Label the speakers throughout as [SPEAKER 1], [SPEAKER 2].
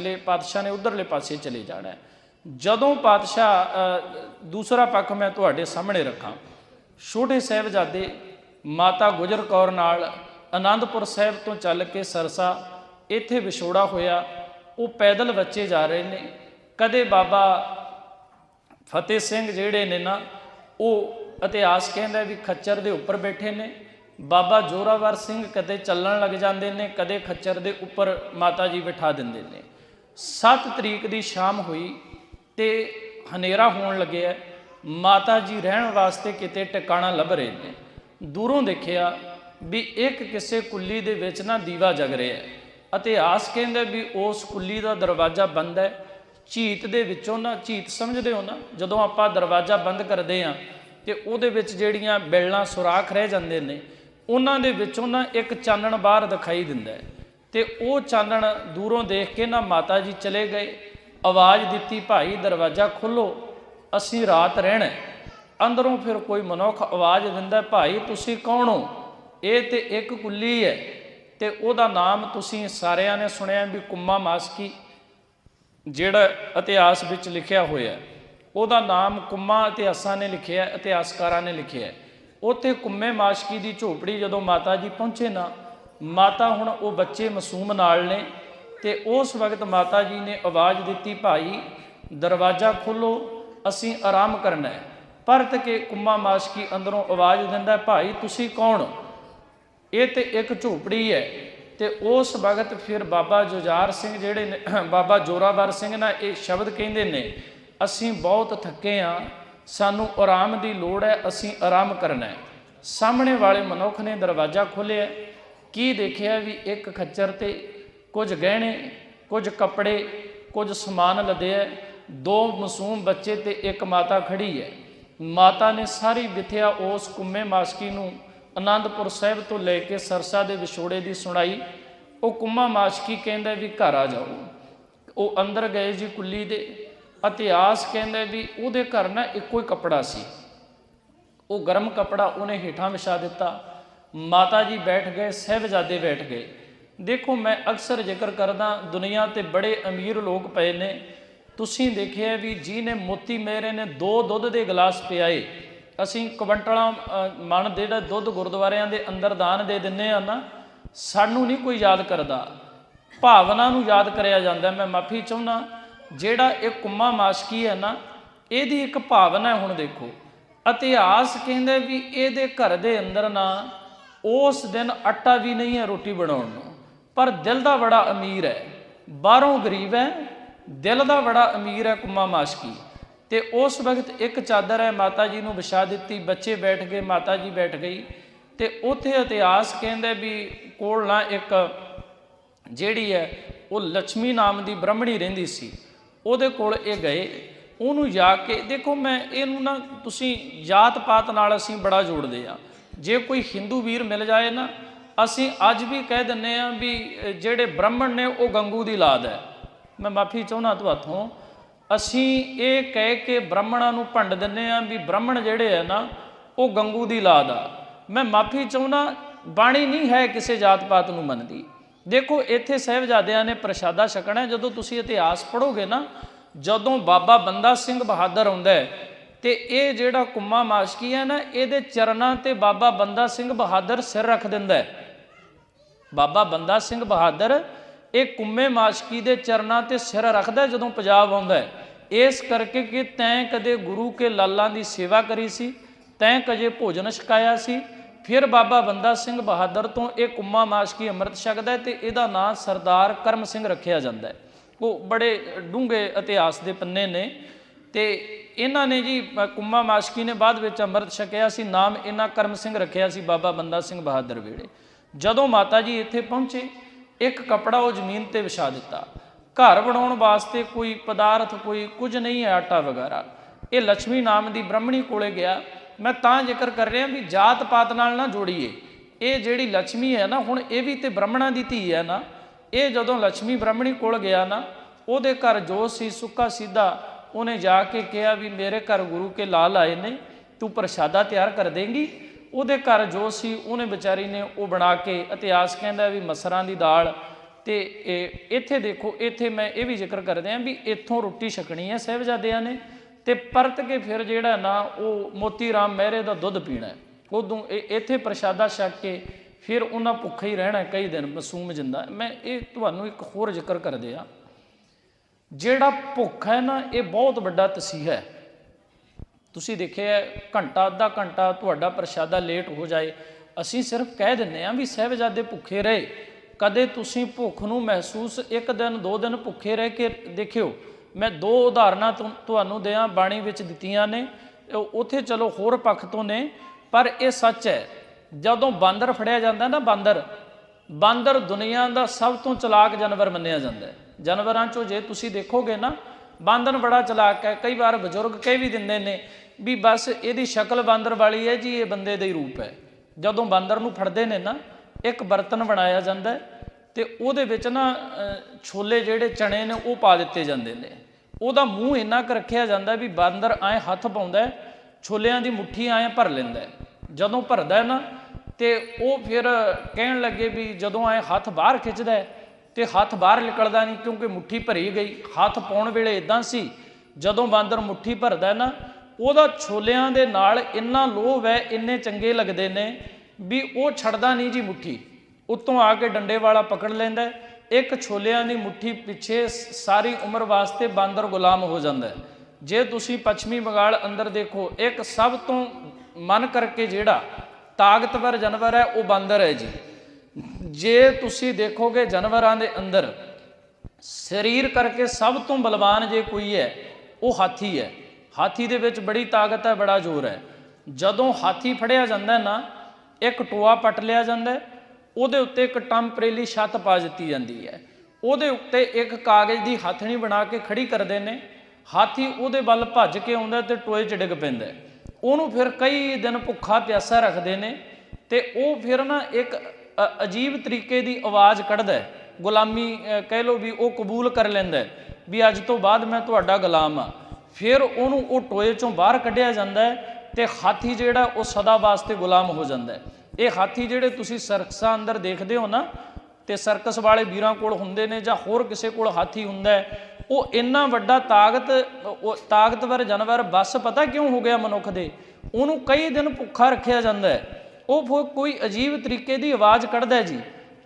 [SPEAKER 1] ਵੇਲੇ ਪਾਤਸ਼ਾਹ ਨੇ ਉਧਰਲੇ ਪਾਸੇ ਚਲੇ ਜਾਣਾ ਜਦੋਂ ਪਾਤਸ਼ਾਹ ਦੂਸਰਾ ਪੱਖ ਮੈਂ ਤੁਹਾਡੇ ਸਾਹਮਣੇ ਰੱਖਾਂ। ਛੋਟੇ ਸਾਹਿਬਜ਼ਾਦੇ ਮਾਤਾ ਗੁਜਰ ਕੌਰ ਨਾਲ ਆਨੰਦਪੁਰ ਸਾਹਿਬ ਤੋਂ ਚੱਲ ਕੇ ਸਰਸਾ, ਇੱਥੇ ਵਿਛੋੜਾ ਹੋਇਆ। ਉਹ ਪੈਦਲ ਬੱਚੇ ਜਾ ਰਹੇ ਨੇ। ਕਦੇ ਬਾਬਾ ਫਤਿਹ ਸਿੰਘ ਜਿਹੜੇ ਨੇ ਨਾ, ਉਹ ਇਤਿਹਾਸ ਕਹਿੰਦਾ ਵੀ ਖੱਚਰ ਦੇ ਉੱਪਰ ਬੈਠੇ ਨੇ। ਬਾਬਾ ਜੋਰਾਵਰ ਸਿੰਘ ਕਦੇ ਚੱਲਣ ਲੱਗ ਜਾਂਦੇ ਨੇ, ਕਦੇ ਖੱਚਰ ਦੇ ਉੱਪਰ ਮਾਤਾ ਜੀ ਬਿਠਾ ਦਿੰਦੇ ਨੇ। 7 ਤਰੀਕ ਦੀ ਸ਼ਾਮ ਹੋਈ ਤੇ ਹਨੇਰਾ ਹੋਣ ਲੱਗਿਆ ਮਾਤਾ ਜੀ ਰਹਿਣ ਵਾਸਤੇ ਕਿਤੇ ਟਿਕਾਣਾ ਲੱਭ ਰਹੇ ਨੇ। ਦੂਰੋਂ ਦੇਖਿਆ ਵੀ ਇੱਕ ਕਿਸੇ ਕੁੱਲੀ ਦੇ ਵਿੱਚ ਨਾ ਦੀਵਾ ਜਗ ਰਿਹਾ ਇਤਿਹਾਸ ਕਹਿੰਦਾ ਵੀ ਉਸ ਕੁੱਲੀ ਦਾ ਦਰਵਾਜ਼ਾ ਬੰਦ ਹੈ। ਝੀਤ ਦੇ ਵਿੱਚੋਂ ਨਾ, ਝੀਤ ਸਮਝਦੇ ਹੋ ਨਾ, ਜਦੋਂ ਆਪਾਂ ਦਰਵਾਜ਼ਾ ਬੰਦ ਕਰਦੇ ਆ ਤੇ ਉਹਦੇ ਵਿੱਚ ਜਿਹੜੀਆਂ ਬਿਲਣਾ ਸੁਰਾਖ ਰਹਿ ਜਾਂਦੇ ਨੇ, ਉਹਨਾਂ ਦੇ ਵਿੱਚੋਂ ਨਾ ਇੱਕ ਚਾਨਣ ਬਾਹਰ ਦਿਖਾਈ ਦਿੰਦਾ ਹੈ। ਤੇ ਉਹ ਚਾਨਣ ਦੂਰੋਂ ਦੇਖ ਕੇ ਨਾ ਮਾਤਾ ਜੀ ਚਲੇ ਗਏ। ਆਵਾਜ਼ ਦਿੱਤੀ, ਭਾਈ, ਦਰਵਾਜ਼ਾ ਖੋਲੋ ਅਸੀਂ ਰਾਤ ਰਹਿਣਾ ਅੰਦਰੋਂ ਫਿਰ ਕੋਈ ਮਨੁੱਖ ਆਵਾਜ਼ ਦਿੰਦਾ, ਭਾਈ, ਤੁਸੀਂ ਕੌਣ ਹੋ? ਇਹ ਤੇ ਇੱਕ ਕੁੱਲੀ ਹੈ ਤੇ ਉਹਦਾ ਨਾਮ ਤੁਸੀਂ ਸਾਰਿਆਂ ਨੇ ਸੁਣਿਆ ਵੀ ਕੁੰਮਾ ਮਾਸਕੀ, ਜਿਹੜਾ ਇਤਿਹਾਸ ਵਿੱਚ ਲਿਖਿਆ ਹੋਇਆ ਉਹਦਾ ਨਾਮ ਕੁੰਮਾ ਇਤਿਹਾਸਾਂ ਨੇ ਲਿਖਿਆ, ਇਤਿਹਾਸਕਾਰਾਂ ਨੇ ਲਿਖਿਆ ਉੱਥੇ ਕੁੰਮੇ ਮਾਸ਼ਕੀ ਦੀ ਝੋਪੜੀ ਜਦੋਂ ਮਾਤਾ ਜੀ ਪਹੁੰਚੇ ਨਾ ਮਾਤਾ ਹੁਣ ਉਹ ਬੱਚੇ ਮਾਸੂਮ ਨਾਲ ਨੇ ਤੇ ਉਸ ਵਕਤ ਮਾਤਾ ਜੀ ਨੇ ਆਵਾਜ਼ ਦਿੱਤੀ, ਭਾਈ, ਦਰਵਾਜ਼ਾ ਖੋਲੋ ਅਸੀਂ ਆਰਾਮ ਕਰਨਾ ਹੈ। ਪਰਤ ਕੇ ਕੁੰਮਾ ਮਾਸ਼ਕੀ ਅੰਦਰੋਂ ਆਵਾਜ਼ ਦਿੰਦਾ ਭਾਈ, ਤੁਸੀਂ ਕੌਣ? ਇਹ ਤੇ ਇੱਕ ਝੋਪੜੀ ਹੈ ਤੇ ਉਸ ਵਕਤ ਫਿਰ ਬਾਬਾ ਜੁਝਾਰ ਸਿੰਘ ਜਿਹੜੇ ਨੇ ਬਾਬਾ ਜੋਰਾਵਰ ਸਿੰਘ ਨਾਲ ਇਹ ਸ਼ਬਦ ਕਹਿੰਦੇ ਨੇ, ਅਸੀਂ ਬਹੁਤ ਥੱਕੇ ਆ ਸਾਨੂੰ ਆਰਾਮ ਦੀ ਲੋੜ ਹੈ, ਅਸੀਂ ਆਰਾਮ ਕਰਨਾ ਹੈ। ਸਾਹਮਣੇ ਵਾਲੇ ਮਨੁੱਖ ਨੇ ਦਰਵਾਜ਼ਾ ਖੋਲ੍ਹਿਆ। ਕੀ ਦੇਖਿਆ ਵੀ ਇੱਕ ਖੱਚਰ ਤੇ ਕੁਝ ਗਹਿਣੇ, ਕੁਝ ਕੱਪੜੇ, ਕੁਝ ਸਮਾਨ ਲੱਦਿਆ ਹੈ। ਦੋ ਮਾਸੂਮ ਬੱਚੇ ਤੇ ਇੱਕ ਮਾਤਾ ਖੜੀ ਹੈ ਮਾਤਾ ਨੇ ਸਾਰੀ ਵਿਥਿਆ ਉਸ ਕੁੰਮੇ ਮਾਸਕੀ ਨੂੰ ਆਨੰਦਪੁਰ ਸਾਹਿਬ ਤੋਂ ਲੈ ਕੇ ਸਰਸਾ ਦੇ ਵਿਛੋੜੇ ਦੀ ਸੁਣਾਈ। ਉਹ ਕੁੰਮਾ ਮਾਸਕੀ ਕਹਿੰਦਾ ਵੀ ਘਰ ਆ ਜਾਓ। ਉਹ ਅੰਦਰ ਗਏ ਜੀ ਕੁੱਲੀ ਦੇ। ਇਤਿਹਾਸ ਕਹਿੰਦਾ ਵੀ ਉਹਦੇ ਘਰ ਨਾ ਇੱਕੋ ਹੀ ਕੱਪੜਾ ਸੀ। ਉਹ ਗਰਮ ਕੱਪੜਾ ਉਹਨੇ ਹੇਠਾਂ ਵਿਛਾ ਦਿੱਤਾ। ਮਾਤਾ ਜੀ ਬੈਠ ਗਏ, ਸਹਿਬਜ਼ਾਦੇ ਬੈਠ ਗਏ। ਦੇਖੋ, ਮੈਂ ਅਕਸਰ ਜ਼ਿਕਰ ਕਰਦਾ, ਦੁਨੀਆ ਤੇ ਬੜੇ ਅਮੀਰ ਲੋਕ ਪਏ ਨੇ। ਤੁਸੀਂ ਦੇਖਿਆ ਵੀ ਜੀ ਨੇ ਮੋਤੀ ਮੇਰੇ ਨੇ ਦੋ ਦੁੱਧ ਦੇ ਗਲਾਸ ਪਿਆਏ। ਅਸੀਂ ਕੁਇੰਟਲਾਂ ਮਨ ਜਿਹੜਾ ਦੁੱਧ ਗੁਰਦੁਆਰਿਆਂ ਦੇ ਅੰਦਰ ਦਾਨ ਦੇ ਦਿੰਨੇ ਆ ਨਾ, ਸਾਨੂੰ ਨਹੀਂ ਕੋਈ ਯਾਦ ਕਰਦਾ। ਭਾਵਨਾ ਨੂੰ ਯਾਦ ਕਰਿਆ ਜਾਂਦਾ। ਮੈਂ ਮਾਫੀ ਚਾਹੁੰਦਾ, ਜਿਹੜਾ ਇਹ ਕੁੰਮਾ ਮਾਸ਼ਕੀ ਹੈ ਨਾ, ਇਹਦੀ ਇੱਕ ਭਾਵਨਾ ਹੁਣ ਦੇਖੋ। ਇਤਿਹਾਸ ਕਹਿੰਦੇ ਵੀ ਇਹਦੇ ਘਰ ਦੇ ਅੰਦਰ ਨਾ ਉਸ ਦਿਨ ਆਟਾ ਵੀ ਨਹੀਂ ਹੈ ਰੋਟੀ ਬਣਾਉਣ ਨੂੰ। ਪਰ ਦਿਲ ਦਾ ਬੜਾ ਅਮੀਰ ਹੈ। ਬਾਹਰੋਂ ਗਰੀਬ ਹੈ, ਦਿਲ ਦਾ ਬੜਾ ਅਮੀਰ ਹੈ ਕੁਮਾ ਮਾਸ਼ਕੀ। ਤੇ ਉਸ ਵਕਤ ਇੱਕ ਚਾਦਰ ਹੈ ਮਾਤਾ ਜੀ ਨੂੰ ਵਿਛਾ ਦਿੱਤੀ। ਬੱਚੇ ਬੈਠ ਗਏ ਮਾਤਾ ਜੀ ਬੈਠ ਗਈ। ਤੇ ਉੱਥੇ ਇਤਿਹਾਸ ਕਹਿੰਦਾ ਵੀ ਕੋਲ ਨਾ ਇੱਕ ਜਿਹੜੀ ਹੈ, ਉਹ ਲక్ష్ਮੀ ਨਾਮ ਦੀ ਬ੍ਰਹਮਣੀ ਰਹਿੰਦੀ ਸੀ। ਉਹਦੇ ਕੋਲ ਇਹ ਗਏ। ਉਹਨੂੰ ਜਾ ਕੇ, ਦੇਖੋ ਮੈਂ ਇਹਨੂੰ ਨਾ ਤੁਸੀਂ ਜਾਤ ਪਾਤ ਨਾਲ ਅਸੀਂ ਬੜਾ ਜੋੜਦੇ ਆ ਜੇ ਕੋਈ ਹਿੰਦੂ ਵੀਰ ਮਿਲ ਜਾਏ ਨਾ, ਅਸੀਂ ਅੱਜ ਵੀ ਕਹਿ ਦਿੰਨੇ ਆ ਵੀ ਜਿਹੜੇ ਬ੍ਰਾਹਮਣ ਨੇ, ਉਹ ਗੰਗੂ ਦੀ ਲਾਦ ਹੈ। ਮੈਂ ਮਾਫੀ ਚਾਹੁੰਦਾ ਤੁਹਾਥੋਂ ਅਸੀਂ ਇਹ ਕਹਿ ਕੇ ਬ੍ਰਾਹਮਣਾਂ ਨੂੰ ਭੰਡ ਦਿੰਨੇ ਆ ਵੀ ਬ੍ਰਾਹਮਣ ਜਿਹੜੇ ਆ ਨਾ, ਉਹ ਗੰਗੂ ਦੀ ਲਾਦ ਆ। ਮੈਂ ਮਾਫੀ ਚਾਹੁੰਦਾ, ਬਾਣੀ ਨਹੀਂ ਹੈ ਕਿਸੇ ਜਾਤ ਪਾਤ ਨੂੰ ਮੰਨਦੀ। ਦੇਖੋ, ਇੱਥੇ ਸਹਿਬਜ਼ਾਦਿਆਂ ਨੇ ਪ੍ਰਸ਼ਾਦਾ ਛਕਣਾ ਜਦੋਂ ਤੁਸੀਂ ਇਤਿਹਾਸ ਪੜੋਗੇ ਨਾ, ਜਦੋਂ ਬਾਬਾ ਬੰਦਾ ਸਿੰਘ ਬਹਾਦਰ ਆਉਂਦਾ ਹੈ ਤੇ ਇਹ ਜਿਹੜਾ ਕੁੰਮਾ ਮਾਸ਼ਕੀ ਹੈ ਨਾ, ਇਹਦੇ ਚਰਨਾਂ ਤੇ ਬਾਬਾ ਬੰਦਾ ਸਿੰਘ ਬਹਾਦਰ ਸਿਰ ਰੱਖ ਦਿੰਦਾ ਹੈ। ਬਾਬਾ ਬੰਦਾ ਸਿੰਘ ਬਹਾਦਰ, ਇਹ ਕੁੰਮੇ ਮਾਸ਼ਕੀ ਦੇ ਚਰਨਾਂ ਤੇ ਸਿਰ ਰੱਖਦਾ ਜਦੋਂ ਪੰਜਾਬ ਆਉਂਦਾ ਹੈ। ਇਸ ਕਰਕੇ ਕਿ ਤੈਂ ਕਦੇ ਗੁਰੂ ਕੇ ਲਾਲਾਂ ਦੀ ਸੇਵਾ ਕਰੀ ਸੀ, ਤੈਂ ਕਦੇ ਭੋਜਨ ਛਕਾਇਆ ਸੀ, ਫਿਰ ਬਾਬਾ ਬੰਦਾ ਸਿੰਘ ਬਹਾਦਰ ਤੋਂ ਇਹ ਕੁੰਮਾ ਮਾਸ਼ਕੀ ਅੰਮ੍ਰਿਤ ਛਕਦਾ ਹੈ ਤੇ ਇਹਦਾ ਨਾਂ ਸਰਦਾਰ ਕਰਮ ਸਿੰਘ ਰੱਖਿਆ ਜਾਂਦਾ ਹੈ। ਉਹ ਬੜੇ ਡੂੰਘੇ ਇਤਿਹਾਸ ਦੇ ਪੰਨੇ ਨੇ ਤੇ ਇਹਨਾਂ ਨੇ ਜੀ ਕੁੰਮਾ ਮਾਸ਼ਕੀ ਨੇ ਬਾਅਦ ਵਿੱਚ ਅੰਮ੍ਰਿਤ ਛਕਿਆ ਸੀ, ਨਾਮ ਇਹਨਾਂ ਕਰਮ ਸਿੰਘ ਰੱਖਿਆ ਸੀ ਬਾਬਾ ਬੰਦਾ ਸਿੰਘ ਬਹਾਦਰ ਵੇਲੇ। ਜਦੋਂ ਮਾਤਾ ਜੀ ਇੱਥੇ ਪਹੁੰਚੇ, ਇੱਕ ਕਪੜਾ ਉਹ ਜ਼ਮੀਨ ਤੇ ਵਿਛਾ ਦਿੱਤਾ। ਘਰ ਬਣਾਉਣ ਵਾਸਤੇ ਕੋਈ ਪਦਾਰਥ, ਕੋਈ ਕੁਝ ਨਹੀਂ ਹੈ ਆਟਾ ਵਗੈਰਾ। ਇਹ ਲక్ష్ਮੀ ਨਾਮ ਦੀ ਬ੍ਰਹਮਣੀ ਕੋਲੇ ਗਿਆ। ਮੈਂ ਤਾਂ ਜ਼ਿਕਰ ਕਰ ਰਿਹਾ ਵੀ ਜਾਤ ਪਾਤ ਨਾਲ ਨਾ ਜੋੜੀਏ। ਇਹ ਜਿਹੜੀ ਲక్ష్ਮੀ ਹੈ ਨਾ, ਹੁਣ ਇਹ ਵੀ ਤੇ ਬ੍ਰਹਮਣਾ ਦੀ ਧੀ ਹੈ ਨਾ। ਇਹ ਜਦੋਂ ਲక్ష్ਮੀ ਬ੍ਰਹਮਣੀ ਕੋਲ ਗਿਆ ਨਾ, ਉਹਦੇ ਘਰ ਜੋ ਸੀ, ਸੁੱਕਾ ਸਿੱਧਾ ਉਹਨੇ ਜਾ ਕੇ ਕਿਹਾ ਵੀ ਮੇਰੇ ਘਰ ਗੁਰੂ ਕੇ ਲਾਲ ਆਏ ਨੇ, ਤੂੰ ਪ੍ਰਸ਼ਾਦਾ ਤਿਆਰ ਕਰ ਦੇਂਗੀ। ਉਹਦੇ ਘਰ ਜੋ ਸੀ, ਉਹਨੇ ਵਿਚਾਰੀ ਨੇ ਉਹ ਬਣਾ ਕੇ ਇਤਿਹਾਸ ਕਹਿੰਦਾ ਵੀ ਮਸਰਾਂ ਦੀ ਦਾਲ ਤੇ ਇਹ- ਇੱਥੇ ਦੇਖੋ, ਇੱਥੇ ਮੈਂ ਇਹ ਵੀ ਜ਼ਿਕਰ ਕਰਦੇ ਆਂ ਵੀ ਇੱਥੋਂ ਰੋਟੀ ਛਕਣੀ ਹੈ ਸਾਹਿਬਜ਼ਾਦਿਆਂ ਨੇ ਤੇ ਪਰਤ ਕੇ ਫਿਰ ਜਿਹੜਾ ਨਾ ਉਹ ਮੋਤੀ ਰਾਮ ਮਹਿਰੇ ਦਾ ਦੁੱਧ ਪੀਣਾ ਹੈ। ਉਦੋਂ ਇਹ, ਇੱਥੇ ਪ੍ਰਸ਼ਾਦਾ ਛਕ ਕੇ ਫਿਰ ਉਹਨਾਂ ਭੁੱਖੇ ਹੀ ਰਹਿਣਾ ਕਈ ਦਿਨ, ਮਾਸੂਮ ਜਿੰਦਾ। ਮੈਂ ਇਹ ਤੁਹਾਨੂੰ ਇੱਕ ਹੋਰ ਜ਼ਿਕਰ ਕਰਦੇ ਆ ਜਿਹੜਾ ਭੁੱਖ ਹੈ ਨਾ, ਇਹ ਬਹੁਤ ਵੱਡਾ ਤਸੀਹਾ ਹੈ। ਤੁਸੀਂ ਦੇਖਿਆ ਘੰਟਾ, ਅੱਧਾ ਘੰਟਾ ਤੁਹਾਡਾ ਪ੍ਰਸ਼ਾਦਾ ਲੇਟ ਹੋ ਜਾਏ। ਅਸੀਂ ਸਿਰਫ ਕਹਿ ਦਿੰਨੇ ਆ ਵੀ ਸਹਿਬਜ਼ਾਦੇ ਭੁੱਖੇ ਰਹੇ। ਕਦੇ ਤੁਸੀਂ ਭੁੱਖ ਨੂੰ ਮਹਿਸੂਸ, ਇੱਕ ਦਿਨ, ਦੋ ਦਿਨ ਭੁੱਖੇ ਰਹਿ ਕੇ ਦੇਖਿਓ। ਮੈਂ ਦੋ ਉਦਾਹਰਨਾਂ ਤੁ- ਤੁਹਾਨੂੰ ਦਿਆਂ, ਬਾਣੀ ਵਿੱਚ ਦਿੱਤੀਆਂ ਨੇ। ਉਹ- ਉੱਥੇ ਚਲੋ ਹੋਰ ਪੱਖ ਤੋਂ ਨੇ, ਪਰ ਇਹ ਸੱਚ ਹੈ, ਜਦੋਂ ਬਾਂਦਰ ਫੜਿਆ ਜਾਂਦਾ ਨਾ ਬਾਂਦਰ ਬਾਂਦਰ ਦੁਨੀਆ ਦਾ ਸਭ ਤੋਂ ਚਲਾਕ ਜਾਨਵਰ ਮੰਨਿਆ ਜਾਂਦਾ ਹੈ। ਜਾਨਵਰਾਂ ਚੋਂ ਜੇ ਤੁਸੀਂ ਦੇਖੋਗੇ ਨਾ ਬਾਂਦਰ ਬੜਾ ਚਲਾਕ ਹੈ, ਕਈ ਵਾਰ ਬਜ਼ੁਰਗ ਕਹਿ ਵੀ ਦਿੰਦੇ ਨੇ ਵੀ ਬਸ ਇਹਦੀ ਸ਼ਕਲ ਬਾਂਦਰ ਵਾਲੀ ਹੈ ਜੀ, ਇਹ ਬੰਦੇ ਦਾ ਹੀ ਰੂਪ ਹੈ। ਜਦੋਂ ਬਾਂਦਰ ਨੂੰ ਫੜਦੇ ਨੇ ਨਾ, ਇੱਕ ਬਰਤਨ ਬਣਾਇਆ ਜਾਂਦਾ ਹੈ ਤੇ ਉਹਦੇ ਵਿੱਚ ਨਾ ਛੋਲੇ ਜਿਹੜੇ ਚਣੇ ਨੇ ਉਹ ਪਾ ਦਿੱਤੇ ਜਾਂਦੇ ਨੇ। ਉਹਦਾ ਮੂੰਹ ਇੰਨਾ ਕੁ ਰੱਖਿਆ ਜਾਂਦਾ ਵੀ ਬਾਂਦਰ ਐ ਹੱਥ ਪਾਉਂਦਾ ਛੋਲਿਆਂ ਦੀ ਮੁੱਠੀ ਐ ਭਰ ਲੈਂਦਾ ਜਦੋਂ ਭਰਦਾ ਨਾ, ਤੇ ਉਹ ਫਿਰ ਕਹਿਣ ਲੱਗੇ ਵੀ ਜਦੋਂ ਐ ਹੱਥ ਬਾਹਰ ਖਿੱਚਦਾ ਤੇ ਹੱਥ ਬਾਹਰ ਨਿਕਲਦਾ ਨਹੀਂ ਕਿਉਂਕਿ ਮੁੱਠੀ ਭਰੀ ਗਈ। ਹੱਥ ਪਾਉਣ ਵੇਲੇ ਇਦਾਂ ਸੀ, ਜਦੋਂ ਬਾਂਦਰ ਮੁੱਠੀ ਭਰਦਾ ਨਾ, ਉਹਦਾ ਛੋਲਿਆਂ ਦੇ ਨਾਲ ਇੰਨਾ ਲੋਭ ਹੈ, ਇੰਨੇ ਚੰਗੇ ਲੱਗਦੇ ਨੇ ਵੀ ਉਹ ਛੱਡਦਾ ਨਹੀਂ ਜੀ ਮੁੱਠੀ। ਉੱਤੋਂ ਆ ਕੇ ਡੰਡੇ ਵਾਲਾ ਪਕੜ ਲੈਂਦਾ ਇੱਕ ਛੋਲਿਆਂ ਦੀ ਮੁੱਠੀ ਪਿੱਛੇ ਸਾਰੀ ਉਮਰ ਵਾਸਤੇ ਬਾਂਦਰ ਗੁਲਾਮ ਹੋ ਜਾਂਦਾ ਜੇ ਤੁਸੀਂ ਪੱਛਮੀ ਬੰਗਾਲ ਅੰਦਰ ਦੇਖੋ, ਇੱਕ ਸਭ ਤੋਂ ਮਨ ਕਰਕੇ ਜਿਹੜਾ ਤਾਕਤਵਰ ਜਾਨਵਰ ਹੈ, ਉਹ ਬਾਂਦਰ ਹੈ ਜੀ। ਜੇ ਤੁਸੀਂ ਦੇਖੋਗੇ ਜਾਨਵਰਾਂ ਦੇ ਅੰਦਰ, ਸਰੀਰ ਕਰਕੇ ਸਭ ਤੋਂ ਬਲਵਾਨ ਜੇ ਕੋਈ ਹੈ, ਉਹ ਹਾਥੀ ਹੈ। ਹਾਥੀ ਦੇ ਵਿੱਚ ਬੜੀ ਤਾਕਤ ਹੈ, ਬੜਾ ਜ਼ੋਰ ਹੈ। ਜਦੋਂ ਹਾਥੀ ਫੜਿਆ ਜਾਂਦਾ ਨਾ, ਇੱਕ ਟੋਆ ਪੱਟ ਲਿਆ ਜਾਂਦਾ ਉਹਦੇ ਉੱਤੇ ਇੱਕ ਟੰਪਰੇਲੀ ਛੱਤ ਪਾ ਦਿੱਤੀ ਜਾਂਦੀ ਹੈ। ਉਹਦੇ ਉੱਤੇ ਇੱਕ ਕਾਗਜ਼ ਦੀ ਹੱਥਣੀ ਬਣਾ ਕੇ ਖੜੀ ਕਰਦੇ ਨੇ। ਹਾਥੀ ਉਹਦੇ ਵੱਲ ਭੱਜ ਕੇ ਆਉਂਦਾ ਤੇ ਟੋਏ 'ਚ ਡਿੱਗ ਪੈਂਦਾ ਉਹਨੂੰ ਫਿਰ ਕਈ ਦਿਨ ਭੁੱਖਾ ਪਿਆਸਾ ਰੱਖਦੇ ਨੇ ਤੇ ਉਹ ਫਿਰ ਨਾ ਇੱਕ ਅਜੀਬ ਤਰੀਕੇ ਦੀ ਆਵਾਜ਼ ਕੱਢਦਾ ਹੈ। ਗੁਲਾਮੀ ਕਹਿ ਲੋ ਵੀ ਉਹ ਕਬੂਲ ਕਰ ਲੈਂਦਾ ਹੈ ਵੀ ਅੱਜ ਤੋਂ ਬਾਅਦ ਮੈਂ ਤੁਹਾਡਾ ਗੁਲਾਮ ਆ ਫਿਰ ਉਹਨੂੰ ਉਹ ਟੋਏ ਚੋਂ ਬਾਹਰ ਕੱਢਿਆ ਜਾਂਦਾ ਹੈ ਤੇ ਹਾਥੀ ਜਿਹੜਾ ਉਹ ਸਦਾ ਵਾਸਤੇ ਗੁਲਾਮ ਹੋ ਜਾਂਦਾ ਹੈ। ਇਹ ਹਾਥੀ ਜਿਹੜੇ ਤੁਸੀਂ ਸਰਕਸਾਂ ਅੰਦਰ ਦੇਖਦੇ ਹੋ ਨਾ, ਤੇ ਸਰਕਸ ਵਾਲੇ ਵੀਰਾਂ ਕੋਲ ਹੁੰਦੇ ਨੇ ਜਾਂ ਹੋਰ ਕਿਸੇ ਕੋਲ ਹਾਥੀ ਹੁੰਦਾ ਉਹ ਇੰਨਾ ਵੱਡਾ ਤਾਕਤ, ਉਹ ਤਾਕਤਵਰ ਜਾਨਵਰ ਬਸ ਪਤਾ ਕਿਉਂ ਹੋ ਗਿਆ ਮਨੁੱਖ ਦੇ? ਉਹਨੂੰ ਕਈ ਦਿਨ ਭੁੱਖਾ ਰੱਖਿਆ ਜਾਂਦਾ ਹੈ। ਉਹ ਫਿਰ ਕੋਈ ਅਜੀਬ ਤਰੀਕੇ ਦੀ ਆਵਾਜ਼ ਕੱਢਦਾ ਜੀ,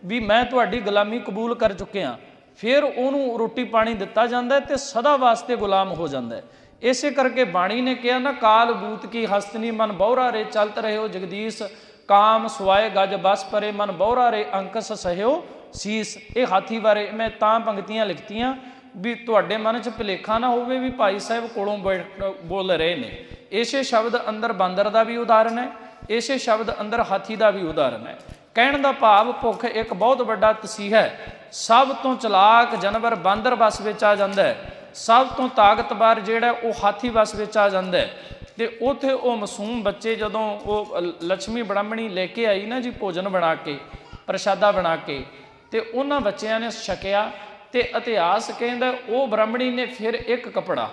[SPEAKER 1] ਵੀ ਮੈਂ ਤੁਹਾਡੀ ਗੁਲਾਮੀ ਕਬੂਲ ਕਰ ਚੁੱਕਿਆ। ਫਿਰ ਉਹਨੂੰ ਰੋਟੀ ਪਾਣੀ ਦਿੱਤਾ ਜਾਂਦਾ ਹੈ ਤੇ ਸਦਾ ਵਾਸਤੇ ਗੁਲਾਮ ਹੋ ਜਾਂਦਾ ਇਸੇ ਕਰਕੇ ਬਾਣੀ ਨੇ ਕਿਹਾ, ਨਾ ਕਾਲ ਬੂਤ ਕੀ ਹਸਤਨੀ ਮਨ ਬੌਰਾ ਰੇ ਚਲਤ ਰਹਿਓ ਜਗਦੀਸ਼, ਕਾਮ ਸੁਆਏ ਗਜ ਬਸ ਪਰੇ, ਮਨ ਬੌਰਾ ਰੇ ਅੰਕਸ ਸਹਿਓ ਸੀਸ। ਇਹ ਹਾਥੀ ਬਾਰੇ ਮੈਂ ਤਾਂ ਪੰਕਤੀਆਂ ਲਿਖਤੀਆਂ, ਵੀ ਤੁਹਾਡੇ ਮਨ 'ਚ ਭੁਲੇਖਾ ਨਾ ਹੋਵੇ ਵੀ ਭਾਈ ਸਾਹਿਬ ਕੋਲੋਂ ਬੈਠ- ਬੋਲ ਰਹੇ ਨੇ। ਇਸੇ ਸ਼ਬਦ ਅੰਦਰ ਬਾਂਦਰ ਦਾ ਵੀ ਉਦਾਹਰਣ ਹੈ। ਇਸੇ ਸ਼ਬਦ ਅੰਦਰ ਹਾਥੀ ਦਾ ਵੀ ਉਦਾਹਰਨ ਹੈ। ਕਹਿਣ ਦਾ ਭਾਵ ਭੁੱਖ ਇੱਕ ਬਹੁਤ ਵੱਡਾ ਤਸੀਹਾ ਹੈ। ਸਭ ਤੋਂ ਚਲਾਕ ਜਾਨਵਰ ਬਾਂਦਰ ਵਸ ਵਿੱਚ ਆ ਜਾਂਦਾ ਹੈ। ਸਭ ਤੋਂ ਤਾਕਤਵਰ ਜਿਹੜਾ ਉਹ ਹਾਥੀ ਵਸ ਵਿੱਚ ਆ ਜਾਂਦਾ ਹੈ। ਤੇ ਉਥੇ ਉਹ ਮਾਸੂਮ ਬੱਚੇ ਜਦੋਂ ਉਹ ਲ- ਲక్ష్ਮੀ ਬ੍ਰਾਹਮਣੀ ਲੈ ਕੇ ਆਈ ਨਾ ਜੀ ਭੋਜਨ ਬਣਾ ਕੇ, ਪ੍ਰਸ਼ਾਦਾ ਬਣਾ ਕੇ, ਤੇ ਉਹਨਾਂ ਬੱਚਿਆਂ ਨੇ ਛਕਿਆ ਤੇ ਇਤਿਹਾਸ ਕਹਿੰਦਾ ਉਹ ਬ੍ਰਾਹਮਣੀ ਨੇ ਫਿਰ ਇੱਕ ਕਪੜਾ,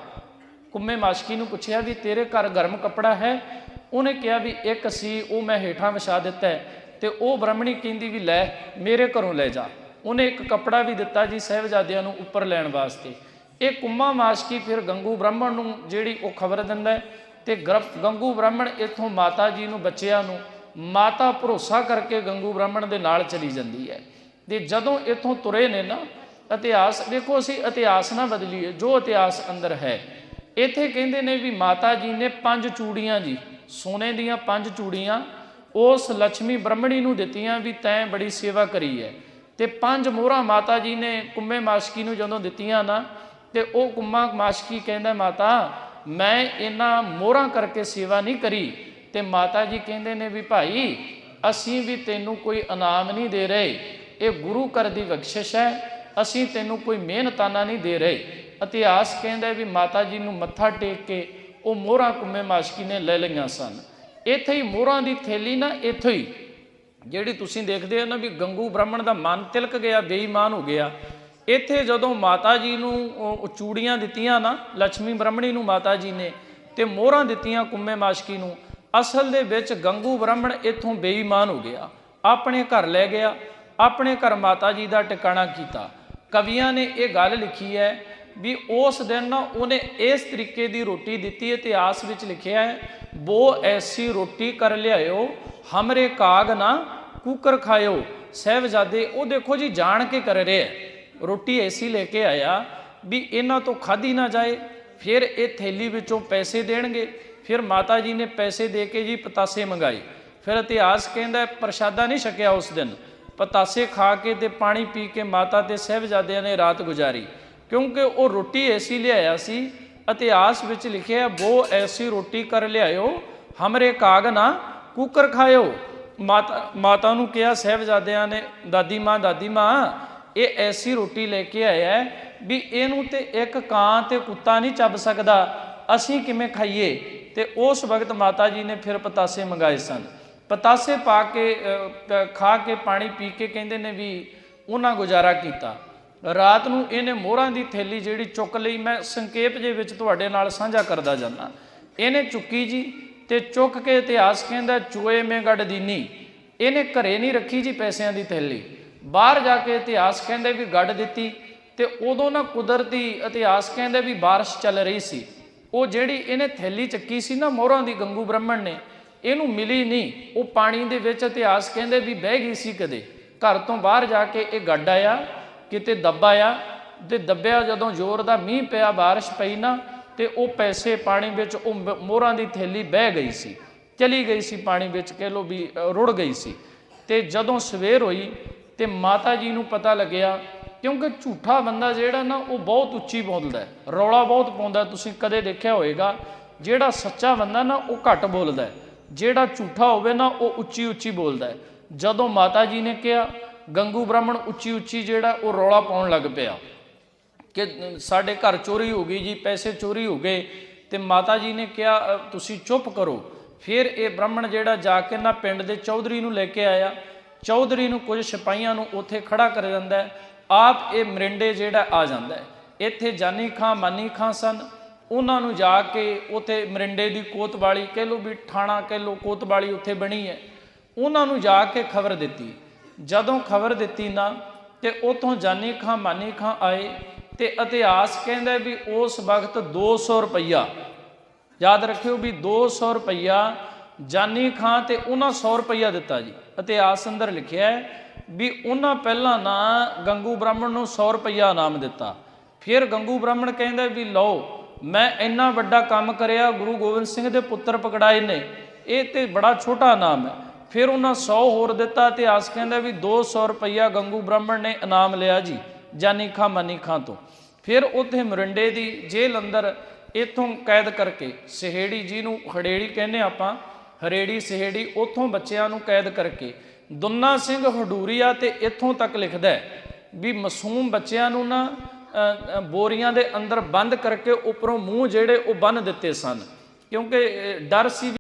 [SPEAKER 1] ਕੁੰਮੇ ਮਾਸ਼ਕੀ ਨੂੰ ਪੁੱਛਿਆ ਵੀ ਤੇਰੇ ਘਰ ਗਰਮ ਕਪੜਾ ਹੈ? ਉਹਨੇ ਕਿਹਾ ਵੀ ਇੱਕ ਸੀ, ਉਹ ਮੈਂ ਹੇਠਾਂ ਵਿਛਾ ਦਿੱਤਾ ਹੈ ਤੇ ਉਹ ਬ੍ਰਾਹਮਣੀ ਕਹਿੰਦੀ ਵੀ ਲੈ, ਮੇਰੇ ਘਰੋਂ ਲੈ ਜਾ। ਉਹਨੇ ਇੱਕ ਕਪੜਾ ਵੀ ਦਿੱਤਾ ਜੀ ਸਹਿਬਜ਼ਾਦਿਆਂ ਨੂੰ ਉੱਪਰ ਲੈਣ ਵਾਸਤੇ। ਇਹ ਕੁੰਮਾ ਮਾਸ਼ਕੀ ਫਿਰ ਗੰਗੂ ਬ੍ਰਾਹਮਣ ਨੂੰ ਜਿਹੜੀ ਉਹ ਖਬਰ ਦਿੰਦਾ ਹੈ ਤੇ ਗਰ- ਗੰਗੂ ਬ੍ਰਾਹਮਣ ਇੱਥੋਂ ਮਾਤਾ ਜੀ ਨੂੰ, ਬੱਚਿਆਂ ਨੂੰ ਮਾਤਾ ਭਰੋਸਾ ਕਰਕੇ ਗੰਗੂ ਬ੍ਰਾਹਮਣ ਦੇ ਨਾਲ ਚਲੀ ਜਾਂਦੀ ਹੈ। ਤੇ ਜਦੋਂ ਇੱਥੋਂ ਤੁਰੇ ਨੇ ਨਾ, ਇਤਿਹਾਸ ਦੇਖੋ ਅਸੀਂ ਇਤਿਹਾਸ ਨਾ ਬਦਲੀਏ, ਜੋ ਇਤਿਹਾਸ ਅੰਦਰ ਹੈ, ਇੱਥੇ ਕਹਿੰਦੇ ਨੇ ਵੀ ਮਾਤਾ ਜੀ ਨੇ ਪੰਜ ਚੂੜੀਆਂ ਜੀ ਸੋਨੇ ਦੀਆਂ ਪੰਜ ਚੂੜੀਆਂ, ਉਸ ਲక్ష్ਮੀ ਬ੍ਰਹਮਣੀ ਨੂੰ ਦਿੱਤੀਆਂ ਵੀ ਤੈਂ ਬੜੀ ਸੇਵਾ ਕਰੀ ਹੈ ਤੇ ਪੰਜ ਮੋਹਰਾਂ ਮਾਤਾ ਜੀ ਨੇ ਕੁੰਮੇ ਮਾਸ਼ਕੀ ਨੂੰ ਜਦੋਂ ਦਿੱਤੀਆਂ ਨਾ, ਤੇ ਉਹ ਕੁੰਮਾ ਮਾਸ਼ਕੀ ਕਹਿੰਦਾ, ਮਾਤਾ, ਮੈਂ ਇਹਨਾਂ ਮੋਹਰਾਂ ਕਰਕੇ ਸੇਵਾ ਨਹੀਂ ਕਰੀ। ਤੇ ਮਾਤਾ ਜੀ ਕਹਿੰਦੇ ਨੇ ਵੀ, ਭਾਈ, ਅਸੀਂ ਵੀ ਤੈਨੂੰ ਕੋਈ ਇਨਾਮ ਨਹੀਂ ਦੇ ਰਹੇ। ਇਹ ਗੁਰੂ ਘਰ ਦੀ ਬਖਸ਼ਿਸ਼ ਹੈ ਅਸੀਂ ਤੈਨੂੰ ਕੋਈ ਮਿਹਨਤਾਨਾ ਨਹੀਂ ਦੇ ਰਹੇ। ਇਤਿਹਾਸ ਕਹਿੰਦਾ ਵੀ ਮਾਤਾ ਜੀ ਨੂੰ ਮੱਥਾ ਟੇਕ ਕੇ ਉਹ ਮੋਹਰਾਂ ਕੁੰਮੇ ਮਾਸ਼ਕੀ ਨੇ ਲੈ ਲਈਆਂ ਸਨ। ਇੱਥੇ ਹੀ ਮੋਹਰਾਂ ਦੀ ਥੈਲੀ ਨਾ ਇੱਥੋਂ ਹੀ, ਜਿਹੜੀ ਤੁਸੀਂ ਦੇਖਦੇ ਹੋ ਨਾ ਵੀ ਗੰਗੂ ਬ੍ਰਾਹਮਣ ਦਾ ਮਨ ਤਿਲਕ ਗਿਆ, ਬੇਈਮਾਨ ਹੋ ਗਿਆ। ਇੱਥੇ ਜਦੋਂ ਮਾਤਾ ਜੀ ਨੂੰ ਚੂੜੀਆਂ ਦਿੱਤੀਆਂ ਨਾ ਲక్ష్ਮੀ ਬ੍ਰਾਹਮਣੀ ਨੂੰ ਮਾਤਾ ਜੀ ਨੇ, ਤੇ ਮੋਹਰਾਂ ਦਿੱਤੀਆਂ ਕੁੰਮੇ ਮਾਸ਼ਕੀ ਨੂੰ, ਅਸਲ ਦੇ ਵਿੱਚ ਗੰਗੂ ਬ੍ਰਾਹਮਣ ਇੱਥੋਂ ਬੇਈਮਾਨ ਹੋ ਗਿਆ। ਆਪਣੇ ਘਰ ਲੈ ਗਿਆ, ਆਪਣੇ ਘਰ ਮਾਤਾ ਜੀ ਦਾ ਟਿਕਾਣਾ ਕੀਤਾ। ਕਵੀਆਂ ਨੇ ਇਹ ਗੱਲ ਲਿਖੀ ਹੈ ਵੀ ਉਸ ਦਿਨ ਨਾ ਉਹਨੇ ਇਸ ਤਰੀਕੇ ਦੀ ਰੋਟੀ ਦਿੱਤੀ, ਇਤਿਹਾਸ ਵਿੱਚ ਲਿਖਿਆ ਹੈ, ਬੋ ਐਸੀ ਰੋਟੀ ਕਰ ਲਿਆਇਓ, ਹਮਰੇ ਕਾਗ ਨਾ ਕੂਕਰ ਖਾਇਓ। ਸਹਿਬਜ਼ਾਦੇ, ਉਹ ਦੇਖੋ ਜੀ, ਜਾਣ ਕੇ ਕਰ ਰਹੇ ਹੈ। ਰੋਟੀ ਐਸੀ ਲੈ ਕੇ ਆਇਆ ਵੀ ਇਹਨਾਂ ਤੋਂ ਖਾਧੀ ਨਾ ਜਾਏ, ਫਿਰ ਇਹ ਥੈਲੀ ਵਿੱਚੋਂ ਪੈਸੇ ਦੇਣਗੇ। ਫਿਰ ਮਾਤਾ ਜੀ ਨੇ ਪੈਸੇ ਦੇ ਕੇ ਜੀ ਪਤਾਸੇ ਮੰਗਾਏ। ਫਿਰ ਇਤਿਹਾਸ ਕਹਿੰਦਾ ਪ੍ਰਸ਼ਾਦਾ ਨਹੀਂ ਛਕਿਆ ਉਸ ਦਿਨ। ਪਤਾਸੇ ਖਾ ਕੇ ਤੇ ਪਾਣੀ ਪੀ ਕੇ ਮਾਤਾ ਤੇ ਸਹਿਬਜ਼ਾਦਿਆਂ ਨੇ ਰਾਤ ਗੁਜ਼ਾਰੀ। ਕਿਉਂਕਿ ਉਹ ਰੋਟੀ ਐਸੀ ਲਿਆਇਆ ਸੀ ਇਤਿਹਾਸ ਵਿੱਚ ਲਿਖਿਆ ਹੈ, ਬੋ ਐਸੀ ਰੋਟੀ ਕਰ ਲਿਆਇਓ ਹਮਰੇ ਕਾਗ ਨਾ ਕੂਕਰ ਖਾਇਓ। ਮਾਤਾ ਮਾਤਾ ਨੂੰ ਕਿਹਾ ਸਹਿਬਜ਼ਾਦਿਆਂ ਨੇ ਦਾਦੀ ਮਾਂ ਦਾਦੀ ਮਾਂ ਇਹ ਐਸੀ ਰੋਟੀ ਲੈ ਕੇ ਆਇਆ ਵੀ ਇਹਨੂੰ ਤੇ ਇੱਕ ਕਾਂ ਤੇ ਕੁੱਤਾ ਨਹੀਂ ਚੱਬ ਸਕਦਾ। ਅਸੀਂ ਕਿਵੇਂ ਖਾਈਏ? ਤੇ ਉਸ ਵਕਤ ਮਾਤਾ ਜੀ ਨੇ ਫਿਰ ਪਤਾਸੇ ਮੰਗਾਏ ਸਨ। ਪਤਾਸੇ ਪਾ ਕੇ ਖਾ ਕੇ ਪਾਣੀ ਪੀ ਕੇ ਕਹਿੰਦੇ ਨੇ ਵੀ ਉਹਨਾਂ ਗੁਜ਼ਾਰਾ ਕੀਤਾ। ਰਾਤ ਨੂੰ ਇਹਨੇ ਮੋਹਰਾਂ ਦੀ ਥੈਲੀ ਜਿਹੜੀ ਚੁੱਕ ਲਈ, ਮੈਂ ਸੰਖੇਪ ਜੇ ਵਿੱਚ ਤੁਹਾਡੇ ਨਾਲ ਸਾਂਝਾ ਕਰਦਾ ਜਾਂਦਾ। ਇਹਨੇ ਚੁੱਕੀ ਜੀ ਤੇ ਚੁੱਕ ਕੇ ਇਤਿਹਾਸ ਕਹਿੰਦਾ ਚੂਏ ਮੇ ਗੱਡ ਦੀਨੀ ਇਹਨੇ ਘਰੇ ਨਹੀਂ ਰੱਖੀ ਜੀ ਪੈਸਿਆਂ ਦੀ ਥੈਲੀ। ਬਾਹਰ ਜਾ ਕੇ ਇਤਿਹਾਸ ਕਹਿੰਦੇ ਵੀ ਗੱਡ ਦਿੱਤੀ ਤੇ ਉਦੋਂ ਨਾ ਕੁਦਰਤੀ ਇਤਿਹਾਸ ਕਹਿੰਦੇ ਵੀ ਬਾਰਿਸ਼ ਚੱਲ ਰਹੀ ਸੀ। ਉਹ ਜਿਹੜੀ ਇਹਨੇ ਥੈਲੀ ਚੱਕੀ ਸੀ ਨਾ, ਮੋਹਰਾਂ ਦੀ ਗੰਗੂ ਬ੍ਰਾਹਮਣ ਨੇ, ਇਹਨੂੰ ਮਿਲੀ ਨਹੀਂ। ਉਹ ਪਾਣੀ ਦੇ ਵਿੱਚ ਇਤਿਹਾਸ ਕਹਿੰਦੇ ਵੀ ਬਹਿ ਗਈ ਸੀ ਕਦੇ। ਘਰ ਤੋਂ ਬਾਹਰ ਜਾ ਕੇ ਇਹ ਗੱਡ ਆਇਆ। ਕਿਤੇ ਦੱਬਾ ਆ ਤੇ ਦੱਬਿਆ ਜਦੋਂ ਜ਼ੋਰ ਦਾ ਮੀਂਹ ਪਿਆ, ਬਾਰਿਸ਼ ਪਈ ਨਾ, ਤੇ ਉਹ ਪੈਸੇ ਪਾਣੀ ਵਿੱਚ, ਉਹ ਮ- ਮੋਹਰਾਂ ਦੀ ਥੈਲੀ ਬਹਿ ਗਈ ਸੀ, ਚਲੀ ਗਈ ਸੀ ਪਾਣੀ ਵਿੱਚ, ਕਹਿ ਲੋ ਵੀ ਰੁੜ ਗਈ ਸੀ। ਤੇ ਜਦੋਂ ਸਵੇਰ ਹੋਈ ਤੇ ਮਾਤਾ ਜੀ ਨੂੰ ਪਤਾ ਲੱਗਿਆ, ਕਿਉਂਕਿ ਝੂਠਾ ਬੰਦਾ ਜਿਹੜਾ ਨਾ, ਉਹ ਬਹੁਤ ਉੱਚੀ ਬੋਲਦਾ ਹੈ, ਰੌਲਾ ਬਹੁਤ ਪਾਉਂਦਾ ਤੁਸੀਂ ਕਦੇ ਦੇਖਿਆ ਹੋਵੇਗਾ ਜਿਹੜਾ ਸੱਚਾ ਬੰਦਾ ਨਾ, ਉਹ ਘੱਟ ਬੋਲਦਾ ਹੈ, ਜਿਹੜਾ ਝੂਠਾ ਹੋਵੇ ਨਾ, ਉਹ ਉੱਚੀ ਉੱਚੀ ਬੋਲਦਾ ਹੈ। ਜਦੋਂ ਮਾਤਾ ਜੀ ਨੇ ਕਿਹਾ ਗੰਗੂ ਬ੍ਰਾਹਮਣ ਉੱਚੀ ਉੱਚੀ ਜਿਹੜਾ ਉਹ ਰੌਲਾ ਪਾਉਣ ਲੱਗ ਪਿਆ ਕਿ ਸਾਡੇ ਘਰ ਚੋਰੀ ਹੋ ਗਈ ਜੀ, ਪੈਸੇ ਚੋਰੀ ਹੋ ਗਏ ਤੇ ਮਾਤਾ ਜੀ ਨੇ ਕਿਹਾ ਤੁਸੀਂ ਚੁੱਪ ਕਰੋ। ਫਿਰ ਇਹ ਬ੍ਰਾਹਮਣ ਜਿਹੜਾ ਜਾ ਕੇ ਨਾ ਪਿੰਡ ਦੇ ਚੌਧਰੀ ਨੂੰ ਲੈ ਕੇ ਆਇਆ। ਚੌਧਰੀ ਨੂੰ ਕੁਝ ਸਿਪਾਹੀਆਂ ਨੂੰ ਉੱਥੇ ਖੜਾ ਕਰ ਜਾਂਦਾ ਆਪ ਇਹ ਮਰਿੰਡੇ ਜਿਹੜਾ ਆ ਜਾਂਦਾ ਇੱਥੇ ਜਾਨੀ ਖਾਂ, ਮਾਨੀ ਖਾਂ ਸਨ। ਉਹਨਾਂ ਨੂੰ ਜਾ ਕੇ ਉੱਥੇ ਮਰਿੰਡੇ ਦੀ ਕੋਤਵਾਲੀ, ਕਹਿ ਲਓ ਵੀ ਠਾਣਾ ਕਹਿ ਲਓ ਕੋਤਵਾਲੀ ਉੱਥੇ ਬਣੀ ਹੈ। ਉਹਨਾਂ ਨੂੰ ਜਾ ਕੇ ਖਬਰ ਦਿੱਤੀ। ਜਦੋਂ ਖਬਰ ਦਿੱਤੀ ਨਾ, ਤੇ ਉਥੋਂ ਜਾਨੀ ਖਾਂ ਮਾਨੀ ਖਾਂ ਆਏ, ਤੇ ਇਤਿਹਾਸ ਕਹਿੰਦਾ ਵੀ ਉਸ ਵਕਤ 200 ਰੁਪਈਆ। ਯਾਦ ਰੱਖਿਓ ਵੀ 200 ਰੁਪਈਆ ਜਾਨੀ ਖਾਂ ਤੇ ਉਹਨਾਂ 100 ਰੁਪਈਆ ਦਿੱਤਾ ਜੀ। ਇਤਿਹਾਸ ਅੰਦਰ ਲਿਖਿਆ ਵੀ ਉਹਨਾਂ ਪਹਿਲਾਂ ਨਾ ਗੰਗੂ ਬ੍ਰਾਹਮਣ ਨੂੰ 100 ਰੁਪਈਆ ਇਨਾਮ ਦਿੱਤਾ। ਫਿਰ ਗੰਗੂ ਬ੍ਰਾਹਮਣ ਕਹਿੰਦਾ ਵੀ ਲਓ, ਮੈਂ ਇੰਨਾ ਵੱਡਾ ਕੰਮ ਕਰਿਆ, ਗੁਰੂ ਗੋਬਿੰਦ ਸਿੰਘ ਦੇ ਪੁੱਤਰ ਪਕੜਾਏ ਨੇ, ਇਹ ਤੇ ਬੜਾ ਛੋਟਾ ਇਨਾਮ ਹੈ। ਫਿਰ ਉਹਨਾਂ 100 ਹੋਰ ਦਿੱਤਾ ਇਤਿਹਾਸ ਕਹਿੰਦਾ ਵੀ 200 ਰੁਪਈਆ ਗੰਗੂ ਬ੍ਰਾਹਮਣ ਨੇ ਇਨਾਮ ਲਿਆ ਜੀ, ਜਾਨੀ ਖਾਂ ਮਾਨੀ ਖਾਂ ਤੋਂ। ਫਿਰ ਉੱਥੇ ਮਰਿੰਡੇ ਦੀ ਜੇਲ੍ਹ ਅੰਦਰ ਇਥੋਂ ਕੈਦ ਕਰਕੇ ਸਹੇੜੀ ਜਿਹਨੂੰ ਖੜੇੜੀ ਕਹਿੰਦੇ ਆਪਾਂ, ਹਰੇੜੀ ਸਹੇੜੀ ਉਥੋਂ ਬੱਚਿਆਂ ਨੂੰ ਕੈਦ ਕਰਕੇ ਦੁੰਨਾ ਸਿੰਘ ਹਡੂਰੀਆ ਤੇ ਇਥੋਂ ਤੱਕ ਲਿਖਦਾ ਹੈ ਵੀ ਮਾਸੂਮ ਬੱਚਿਆਂ ਨੂੰ ਨਾ ਬੋਰੀਆਂ ਦੇ ਅੰਦਰ ਬੰਦ ਕਰਕੇ ਉੱਪਰੋਂ ਮੂੰਹ ਜਿਹੜੇ ਉਹ ਬੰਨ ਦਿੱਤੇ ਸਨ। ਕਿਉਂਕਿ ਡਰ ਸੀ ਵੀ